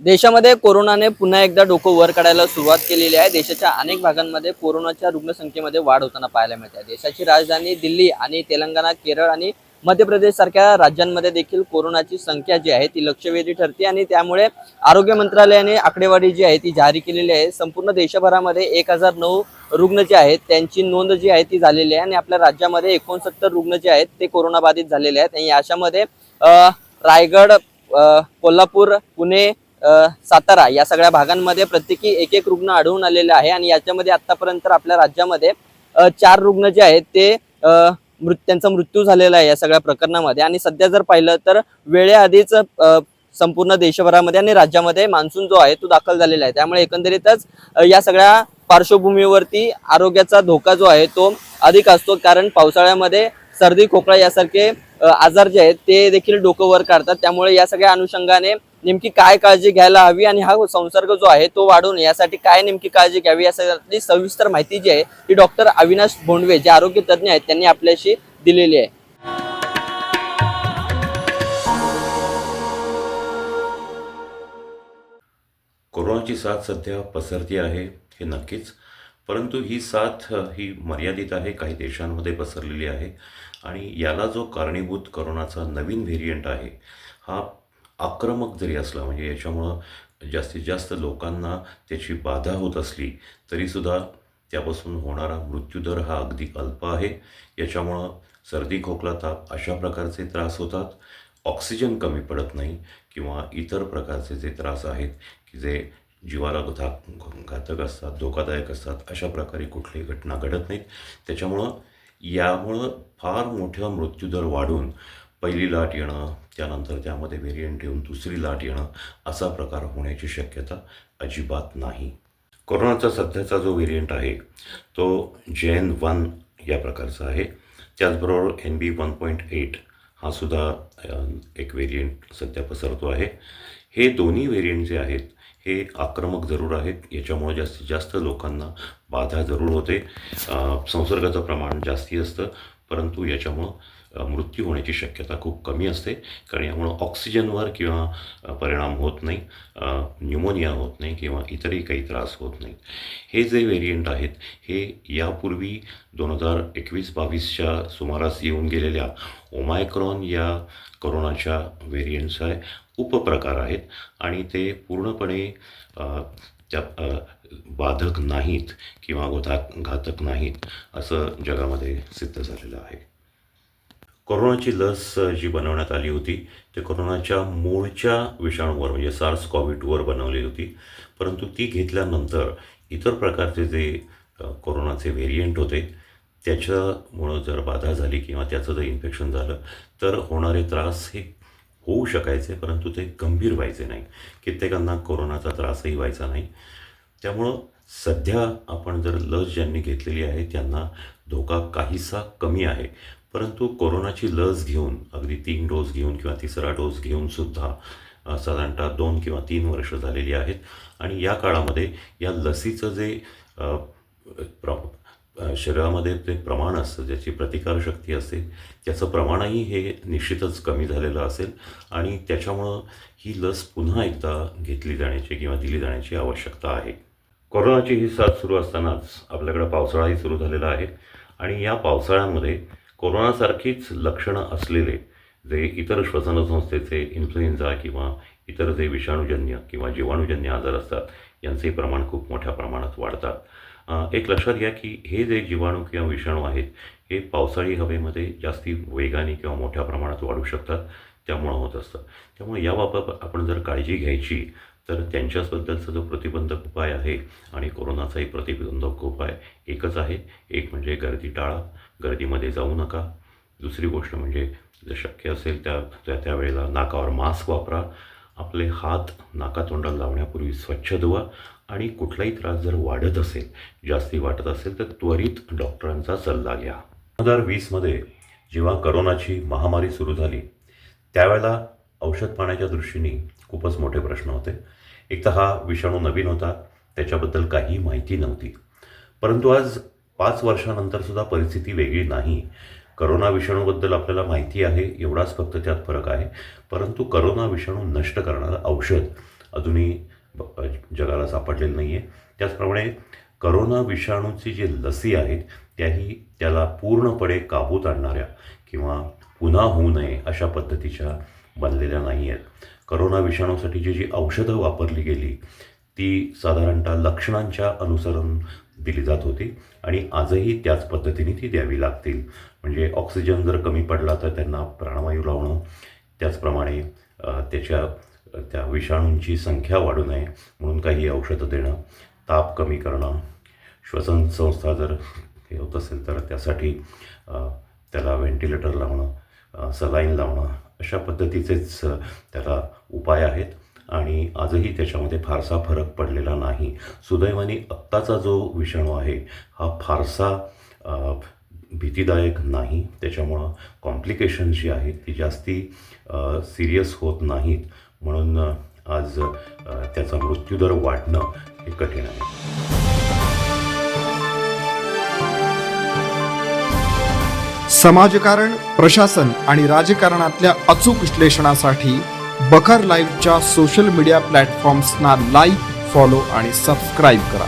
देशामध्ये कोरोनाने पुन्हा एकदा डोकं वर काढायला सुरुवात केलेली आहे. देशाच्या अनेक भागांमध्ये कोरोनाच्या रुग्णसंख्येमध्ये वाढ होताना पाहायला मिळते. आहे. देशाची राजधानी दिल्ली आणि तेलंगणा केरळ आणि मध्य प्रदेश सारख्या राज्यांमध्ये देखील कोरोनाची संख्या जी आहे ती लक्षवेधी ठरते आणि त्यामुळे आरोग्य मंत्रालयाने आकडेवारी जी आहे ती जारी केलेली आहे. संपूर्ण देशभरामध्ये एक हजार नऊ रुग्ण जे आहेत त्यांची नोंद जी आहे ती झालेली आहे आणि आपल्या राज्यामध्ये एकोणसत्तर रुग्ण जे आहेत ते कोरोनाबाधित झालेले आहेत. आणि याच्यामध्ये रायगड कोल्हापूर पुणे सातारा या सगळ्या भागांमध्ये प्रत्येकी एक एक रुग्ण आढळून आलेले आहे आणि याच्यामध्ये आतापर्यंत आपल्या राज्यामध्ये चार रुग्ण जे आहेत ते मृत त्यांचा मृत्यू झालेला आहे या सगळ्या प्रकरणामध्ये आणि सध्या जर पाहिलं तर वेळेआधीच संपूर्ण देशभरामध्ये आणि राज्यामध्ये मान्सून जो आहे तो दाखल झालेला आहे. त्यामुळे एकंदरीतच या सगळ्या पार्श्वभूमीवरती आरोग्याचा धोका जो आहे तो अधिक असतो कारण पावसाळ्यामध्ये सर्दी खोकळा यासारखे आजार जे आहेत ते देखील डोकं वर काढतात. त्यामुळे या सगळ्या अनुषंगाने नेमकी काय काळजी घ्यायला हवी आणि हा संसर्ग जो आहे तो वाढू नये यासाठी काय नेमकी काळजी घ्यावी यासाठी सविस्तर माहिती जी आहे ती डॉक्टर अविनाश भोंडवे जे आरोग्य तज्ज्ञ आहेत त्यांनी आपल्याशी दिलेली आहे. कोरोनाची साथ सध्या पसरती आहे हे नक्कीच परंतु ही साथ ही मर्यादित आहे काही देशांमध्ये पसरलेली आहे. आणि याला जो कारणीभूत करोनाचा नवीन व्हेरियंट आहे हा आक्रमक जरी असला म्हणजे याच्यामुळं जास्तीत जास्त लोकांना त्याची बाधा होत असली तरीसुद्धा त्यापासून होणारा मृत्यूदर हा अगदी अल्प आहे. याच्यामुळं सर्दी खोकला ताप अशा प्रकारचे त्रास होतात. ऑक्सिजन कमी पडत नाही किंवा इतर प्रकारचे जे त्रास आहेत की जे जीवाला घा घातक असतात धोकादायक असतात अशा प्रकारे कुठलीही घटना घडत नाहीत. त्याच्यामुळं यामुळं फार मोठा मृत्यूदर वाढून पहिली लाट येणं त्यानंतर त्यामध्ये व्हेरियंट येऊन दुसरी लाट येणं असा प्रकार होण्याची शक्यता अजिबात नाही. कोरोनाचा सध्याचा जो व्हेरियंट आहे तो जे एन वन या प्रकारचा आहे. त्याचबरोबर N B one point eight हा सुद्धा एक व्हेरियंट सध्या पसरतो आहे. हे दोन्ही व्हेरियंट जे आहेत हे आक्रमक जरूर आहेत. याच्यामुळे जास्तीत जास्त लोकांना बाधा जरूर होते. संसर्गाचं प्रमाण जास्ती असतं. परंतु याच्यामुळं मृत्यू होण्याची शक्यता खूप कमी असते. कारण यामुळं ऑक्सिजनवर किंवा परिणाम होत नाही न्युमोनिया न्यूमोनिया होत नाही किंवा इतरही काही त्रास होत नाहीत हे जे व्हेरियंट आहेत हे यापूर्वी दोन हजार एकवीस बावीसच्या सुमारास येऊन गेलेल्या ओमायक्रॉन या कोरोनाच्या व्हेरियंटचा उपप्रकार आहेत. आणि ते पूर्णपणे त्या बाधक नाहीत किंवा गोधा घातक नाहीत असं जगामध्ये सिद्ध झालेलं आहे. कोरोनाची लस जी बनवण्यात आली होती ते कोरोनाच्या मूळच्या विषाणूवर म्हणजे सार्स कोविडवर बनवली होती. परंतु ती घेतल्यानंतर इतर प्रकारचे जे कोरोनाचे व्हेरियंट होते त्याच्यामुळं जर बाधा झाली किंवा त्याचं जर इन्फेक्शन झालं तर होणारे त्रास हे होऊ शकायचे परंतु ते गंभीर व्हायचे नाही. कित्येकांना कोरोनाचा त्रासही व्हायचा नाही. त्यामुळं सध्या आपण जर लस ज्यांनी घेतलेली आहे त्यांना धोका काहीसा कमी आहे. परंतु कोरोनाची लस घेऊन अगदी तीन डोस घेऊन किंवा तिसरा डोस घेऊन सुद्धा साधारणतः दोन किंवा तीन वर्ष झालेली आहेत. आणि या काळामध्ये या लसीचं जे प्रॉ शरीरामध्ये ते प्रमाण असतं ज्याची प्रतिकारशक्ती असते त्याचं प्रमाणही हे निश्चितच कमी झालेलं असेल आणि त्याच्यामुळं ही लस पुन्हा एकदा घेतली जाण्याची किंवा दिली जाण्याची आवश्यकता आहे. कोरोनाची ही साथ सुरू असतानाच आपल्याकडं पावसाळाही सुरू झालेला आहे आणि या पावसाळ्यामध्ये कोरोनासारखीच लक्षणं असलेले जे इतर श्वसनसंस्थेचे इन्फ्लुएन्झा किंवा इतर जे विषाणूजन्य किंवा जीवाणूजन्य आजार असतात यांचे प्रमाण खूप मोठ्या प्रमाणात वाढतात. एक लक्षात घ्या की हे जे जीवाणू किंवा विषाणू आहेत हे पावसाळी हवेमध्ये जास्ती वेगाने किंवा मोठ्या प्रमाणात वाढू शकतात. त्यामुळं होत असतं. त्यामुळे याबाबत आपण जर काळजी घ्यायची तर त्यांच्याबद्दलचा जो प्रतिबंधक उपाय आहे आणि कोरोनाचाही प्रतिबंधक उपाय एकच आहे. एक म्हणजे गर्दी टाळा गर्दीमध्ये जाऊ नका. दुसरी गोष्ट म्हणजे जर शक्य असेल त्या त्या त्यावेळेला नाकावर मास्क वापरा. आपले हात नाकातोंडाला लावण्यापूर्वी स्वच्छ धुवा. आणि कुठलाही त्रास जर वाढत असेल जास्ती वाटत असेल तर त्वरित डॉक्टरांचा सल्ला घ्या. दोन हजार वीसमध्ये जेव्हा करोनाची महामारी सुरू झाली त्यावेळेला औषध पाण्याच्या दृष्टीने खूपच मोठे प्रश्न होते. एक तर हा विषाणू नवीन होता त्याच्याबद्दल काही माहिती नव्हती. परंतु आज पाच वर्षानंतरसुद्धा परिस्थिती वेगळी नाही. करोना विषाणूबद्दल आपल्याला माहिती आहे एवढाच फक्त त्यात फरक आहे. परंतु करोना विषाणू नष्ट करणारं औषध अजूनही जगाला सापडलेलं नाही आहे त्याचप्रमाणे करोना विषाणूची जी लसी आहेत त्याही त्याला पूर्णपणे काबूत आणणाऱ्या किंवा पुन्हा होऊ नये अशा पद्धतीच्या बनलेल्या नाही आहेत करोना विषाणूसाठीची जी औषधं वापरली गेली ती साधारणतः लक्षणांच्या अनुसरून दिली जात होती आणि आजही त्याच पद्धतीने ती द्यावी लागतील. म्हणजे ऑक्सिजन जर कमी पडला तर त्यांना प्राणवायू लावणं त्याचप्रमाणे त्याच्या त्या विषाणूंची संख्या वाढू नये म्हणून काही औषधं देणं ताप कमी करणं श्वसन संस्था जर हे होत असेल तर त्यासाठी त्याला व्हेंटिलेटर लावणं सलाईन लावणं अशा पद्धतीचेच त्याला उपाय आहेत. आणि आजही त्याच्यामध्ये फारसा फरक पडलेला नाही. सुदैवाने आत्ताचा जो विषाणू आहे हा फारसा भीतीदायक नाही. त्याच्यामुळं कॉम्प्लिकेशन जी आहेत ती जास्ती सिरियस होत नाहीत. म्हणून आज त्याचा मृत्यूदर वाढणं हे कठीण आहे. समाजकारण प्रशासन आणि राजकारणातल्या अचूक विश्लेषणासाठी बखर लाईव्हच्या सोशल मीडिया प्लॅटफॉर्म्सना लाईक फॉलो आणि सबस्क्राईब करा.